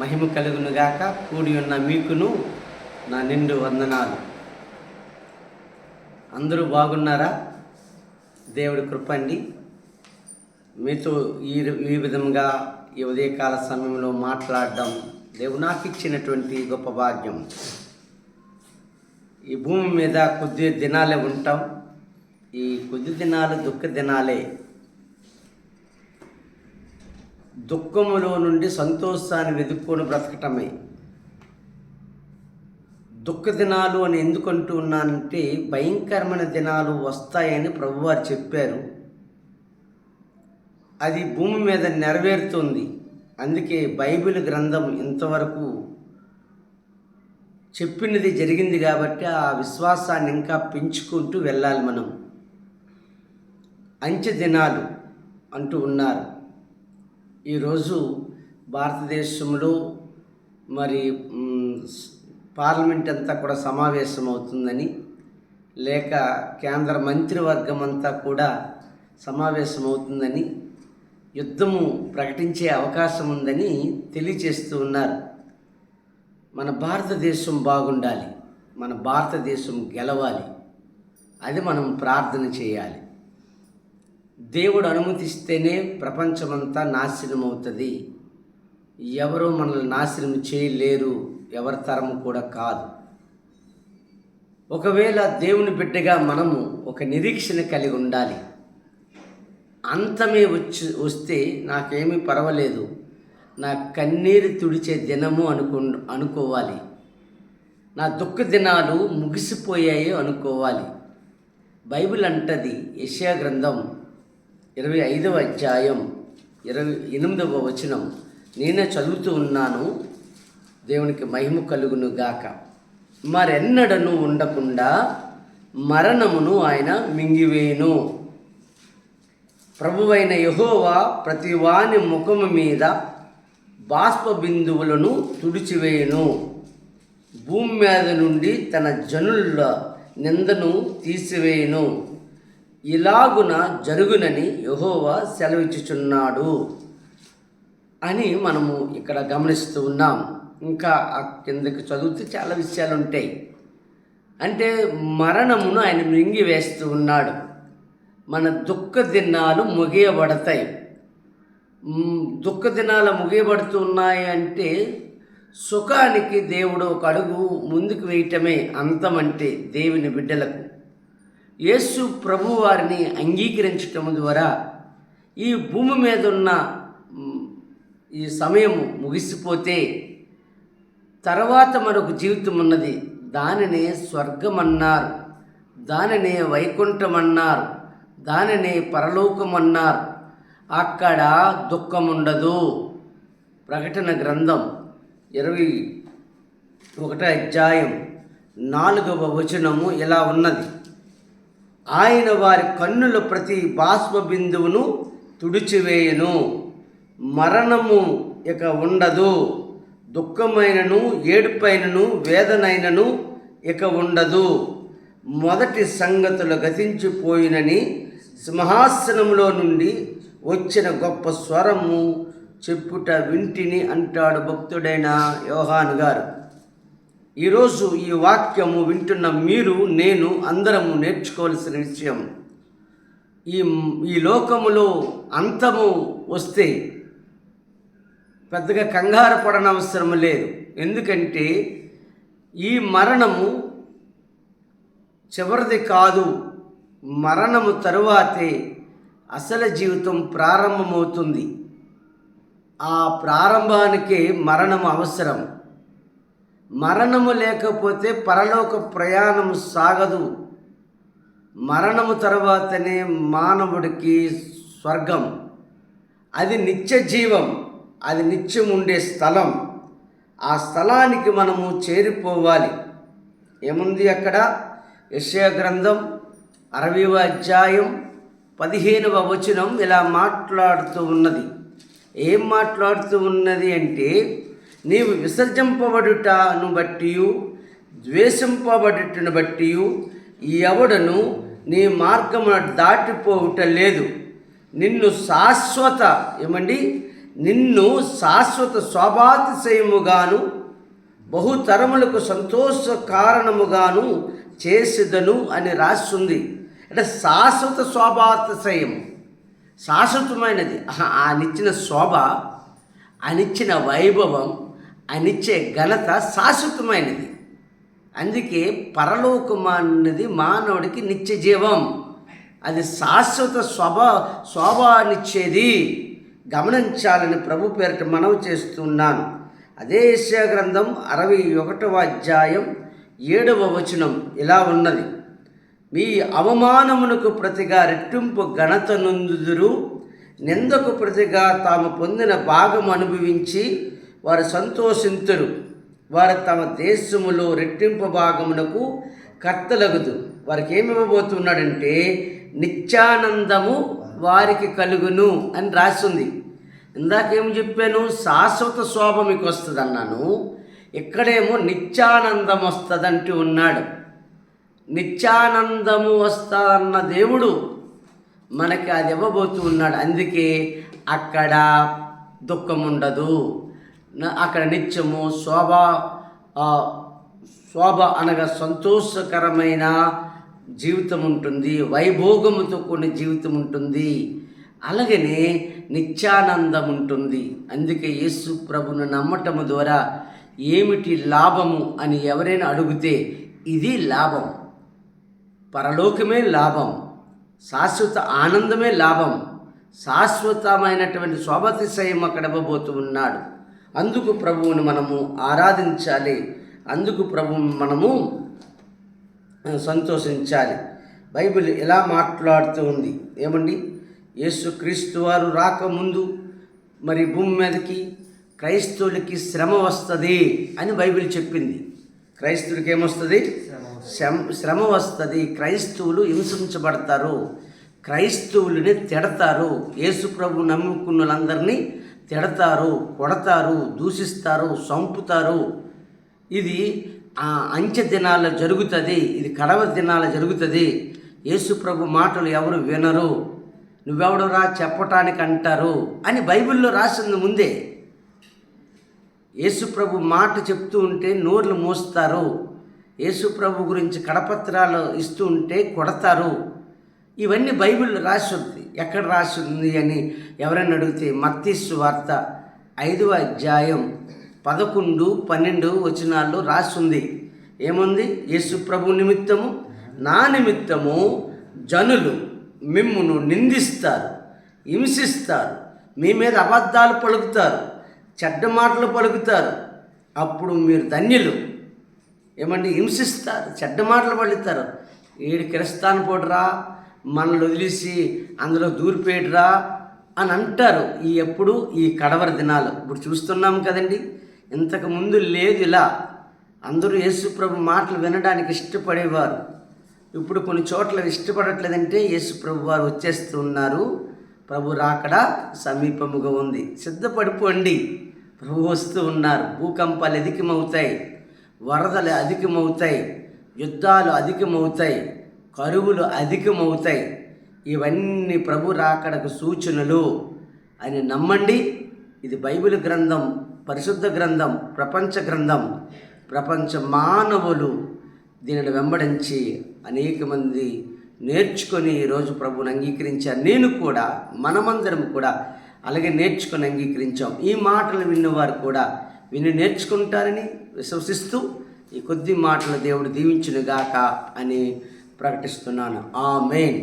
మహిమ కలుగునుగాక కూడి ఉన్న మీకును నా నిండు వందనాలు. అందరూ బాగున్నారా? దేవుడి కృపండి మీతో ఈ ఈ విధంగా ఈ ఉదయకాల సమయంలో మాట్లాడడం దేవుడు నాకు ఇచ్చినటువంటి గొప్ప భాగ్యం. ఈ భూమి మీద కొద్ది దినాలే ఉంటాం. ఈ కొద్ది దినాలు దుఃఖ దినాలే దుఃఖములో నుండి సంతోషాన్ని వెతుక్కొని బ్రతకటమే. దుఃఖ దినాలు అని ఎందుకు అంటూ ఉన్నానంటే భయంకరమైన దినాలు వస్తాయని ప్రభువారు చెప్పారు. అది భూమి మీద నెరవేరుతుంది. అందుకే బైబిల్ గ్రంథం ఇంతవరకు చెప్పినది జరిగింది కాబట్టి ఆ విశ్వాసాన్ని ఇంకా పెంచుకుంటూ వెళ్ళాలి మనం. అంచె దినాలు అంటూ ఉన్నారు. ఈరోజు భారతదేశంలో మరి పార్లమెంట్ అంతా కూడా సమావేశం అవుతుందని లేక కేంద్ర మంత్రివర్గం అంతా కూడా సమావేశం అవుతుందని యుద్ధము ప్రకటించే అవకాశం ఉందని తెలియచేస్తూ ఉన్నారు. మన భారతదేశం బాగుండాలి మన భారతదేశం గెలవాలి అది మనం ప్రార్థన చేయాలి. దేవుడు అనుమతిస్తేనే ప్రపంచమంతా నాశనం అవుతుంది ఎవరు మనల్ని నాశనం చేయలేరు. ఎవరి తరము కూడా కాదు. ఒకవేళ దేవుని బిడ్డగా మనము ఒక నిరీక్షణ కలిగి ఉండాలి. అంతమే వచ్చి వస్తే నాకేమీ పర్వాలేదు. నా కన్నీరు తుడిచే దినము అనుకు అనుకోవాలి. నా దుఃఖ దినాలు ముగిసిపోయాయి అనుకోవాలి. బైబిల్ అంటది యశా గ్రంథం ఇరవై ఐదవ అధ్యాయం ఇరవై ఎనిమిదవ వచనం. నేనే చదువుతూ ఉన్నాను దేవునికి మహిమ కలుగును గాక. మరెన్నడను ఉండకుండా మరణమును ఆయన మింగివేయును. ప్రభువైన యహోవా ప్రతి వాని ముఖము మీద బాష్ప బిందువులను తుడిచివేయును. భూమి మీద నుండి తన జనుల నిందను తీసివేయును. ఇలాగున జరుగునని యహోవా సెలవిచ్చుచున్నాడు అని మనము ఇక్కడ గమనిస్తూ ఉన్నాం. ఇంకా ఆ కిందకి చదివితే చాలా విషయాలు ఉంటాయి అంటే మరణమును ఆయన మింగి వేస్తూ ఉన్నాడు. మన దుఃఖ దినాలు ముగియబడతాయి. దుఃఖ దినాలు ముగియబడుతూ ఉన్నాయి అంటే సుఖానికి దేవుడు ఒక అడుగు ముందుకు వేయటమే అంతమంటే దేవుని బిడ్డలకు. యేసు ప్రభు వారిని అంగీకరించటం ద్వారా ఈ భూమి మీద ఉన్న ఈ సమయం ముగిసిపోతే తర్వాత మరొక జీవితం ఉన్నది. దానినే స్వర్గమన్నారు. దానినే వైకుంఠం అన్నారు దానినే పరలోకం అన్నారు అక్కడ దుఃఖం ఉండదు ప్రకటన గ్రంథం ఇరవై ఒకటో అధ్యాయం నాలుగవ వచనము ఇలా ఉన్నది. ఆయన వారి కన్నుల ప్రతి బాష్ప బిందువును తుడిచివేయను. మరణము ఇక ఉండదు. దుఃఖమైనను ఏడుపైనను వేదనైనను ఇక ఉండదు. మొదటి సంగతులు గతించిపోయినని సింహాసనములో నుండి వచ్చిన గొప్ప స్వరము చెప్పుట వింటిని అంటాడు భక్తుడైన యోహాను గారు. ఈరోజు ఈ వాక్యము వింటున్న మీరు నేను అందరము నేర్చుకోవాల్సిన విషయం. ఈ ఈ లోకములో అంతము వస్తే పెద్దగా కంగారు పడనవసరం లేదు. ఎందుకంటే ఈ మరణము చివరిది కాదు. మరణము తరువాతే అసలు జీవితం ప్రారంభమవుతుంది. ఆ ప్రారంభానికే మరణం అవసరం. మరణము లేకపోతే పరలోక ప్రయాణము సాగదు. మరణము తర్వాతనే మానవుడికి స్వర్గం. అది నిత్య జీవం. అది నిత్యం ఉండే స్థలం. ఆ స్థలానికి మనము చేరిపోవాలి. ఏముంది అక్కడ? యశయ గ్రంథం అరవైవ అధ్యాయం పదిహేనవ వచనం ఇలా మాట్లాడుతూ ఉన్నది. ఏం మాట్లాడుతూ ఉన్నది అంటే నీవు విసర్జింపబడుటను బట్టి ద్వేషింపబడుటను బట్టి ఎవడను నీ మార్గమున దాటిపోవుట లేదు. నిన్ను శాశ్వత ఏమండి? నిన్ను శాశ్వత శోభాతిశయముగాను బహుతరములకు సంతోష కారణముగాను చేసిదను అని రాస్తుంది అంటే శాశ్వత శోభాతిశయం శాశ్వతమైనది. ఆహా, ఆయనిచ్చిన శోభ ఆయనిచ్చిన వైభవం ఆయనిచ్చే ఘనత శాశ్వతమైనది. అందుకే పరలోకమానది మానవుడికి నిత్య జీవం. అది శాశ్వత స్వభా శోభానిచ్చేది గమనించాలని ప్రభు పేరిట మనవి చేస్తున్నాను. అదే యెషయా గ్రంథం అరవై ఒకటవ అధ్యాయం ఏడవ వచనం ఇలా ఉన్నది. మీ అవమానమునకు ప్రతిగా రెట్టింపు ఘనత నొందుదురు. నిందకు ప్రతిగా తాము పొందిన భాగం అనుభవించి వారు సంతోషింతురు. వారు తమ దేశములో రెట్టింపు భాగమునకు కర్తలగుదు వారికి ఏమి ఇవ్వబోతున్నాడంటే నిత్యానందము వారికి కలుగును అని రాసింది. ఇందాకేమి చెప్పాను? శాశ్వత శోభ మీకు వస్తుంది అన్నాను ఇక్కడేమో నిత్యానందం వస్తుందంటూ ఉన్నాడు. నిత్యానందము వస్తాదన్న దేవుడు మనకి అది ఇవ్వబోతూ ఉన్నాడు. అందుకే అక్కడ దుఃఖం ఉండదు అక్కడ నిత్యము శోభ శోభ అనగా సంతోషకరమైన జీవితం ఉంటుంది వైభోగముతో కూడిన జీవితం ఉంటుంది అలాగనే నిత్యానందం ఉంటుంది అందుకే యేసు ప్రభును నమ్మటము ద్వారా ఏమిటి లాభము అని ఎవరైనా అడిగితే ఇది లాభం. పరలోకమే లాభం. శాశ్వత ఆనందమే లాభం. శాశ్వతమైనటువంటి శోభతిశయం అక్కడ ఇవ్వబోతూ ఉన్నాడు. అందుకు ప్రభువుని మనము ఆరాధించాలి. అందుకు ప్రభువుని మనము సంతోషించాలి. బైబిల్ ఎలా మాట్లాడుతూ ఉంది? ఏమండి? యేసుక్రీస్తు వారు రాకముందు మరి భూమి మీదకి క్రైస్తవులకి శ్రమ వస్తుంది అని బైబిల్ చెప్పింది. క్రైస్తవులకి ఏమొస్తుంది? శ్రమ శ్రమ వస్తుంది. క్రైస్తవులు హింసించబడతారు. క్రైస్తవులని తిడతారు. యేసు ప్రభు నమ్ముకున్న వాళ్ళందరినీ తిడతారు కొడతారు దూషిస్తారు సంపుతారు ఇది ఆ అంచె దినాల్లో జరుగుతుంది ఇది కడవ దినాల జరుగుతుంది. యేసు ప్రభు మాటలు ఎవరు వినరు. నువ్వెవడరా చెప్పటానికి అంటారు అని బైబిల్లో రాసింది ముందే. యేసుప్రభు మాట చెప్తూ ఉంటే నోర్లు మోస్తారు. యేసుప్రభు గురించి కడపత్రాలు ఇస్తూ ఉంటే కొడతారు. ఇవన్నీ బైబిల్లో రాసి ఉంది. ఎక్కడ రాసి ఉంది అని ఎవరైనా అడిగితే మత్తిస్సు వార్త ఐదవ అధ్యాయం పదకొండు పన్నెండు వచనాల్లో రాసి ఉంది. ఏముంది? యేసుప్రభు నిమిత్తము నా నిమిత్తము జనులు మిమ్మును నిందిస్తారు హింసిస్తారు మీ మీద అబద్ధాలు పలుకుతారు చెడ్డ మాటలు పలుకుతారు. అప్పుడు మీరు ధన్యులు. ఏమండి? హింసిస్తారు చెడ్డ మాటలు పలుకుతారు. ఈడు క్రిస్తాన్ పోడరా మనల్ని వదిలేసి అందులో దూరిపోయిడ్రా అని అంటారు. ఈ ఎప్పుడు ఈ కడవర దినాలు. ఇప్పుడు చూస్తున్నాం కదండి ఇంతకు ముందు లేదు ఇలా. అందరూ యేసుప్రభు మాటలు వినడానికి ఇష్టపడేవారు. ఇప్పుడు కొన్ని చోట్ల ఇష్టపడట్లేదంటే యేసుప్రభు వారు వచ్చేస్తున్నారు ప్రభు రాకడ సమీపముగా ఉంది. సిద్ధపడిపోండి. ప్రభు వస్తూ ఉన్నారు. భూకంపాలు అధికమవుతాయి. వరదలు అధికమవుతాయి. యుద్ధాలు అధికమవుతాయి. కరువులు అధికమవుతాయి. ఇవన్నీ ప్రభు రాకడకు సూచనలు అని నమ్మండి. ఇది బైబిల్ గ్రంథం పరిశుద్ధ గ్రంథం ప్రపంచ గ్రంథం ప్రపంచ మానవులు దీనిని వెంబడించి అనేక మంది నేర్చుకొని ఈరోజు ప్రభువుని అంగీకరించారు. నేను కూడా మనమందరం కూడా అలాగే నేర్చుకొని అంగీకరించాం. ఈ మాటలు విన్నవారు కూడా విని నేర్చుకుంటారని విశ్వసిస్తూ ఈ కొద్ది మాటలు దేవుడు దీవించునుగాక అని ప్రకటిస్తున్నాను ఆ మెయిన్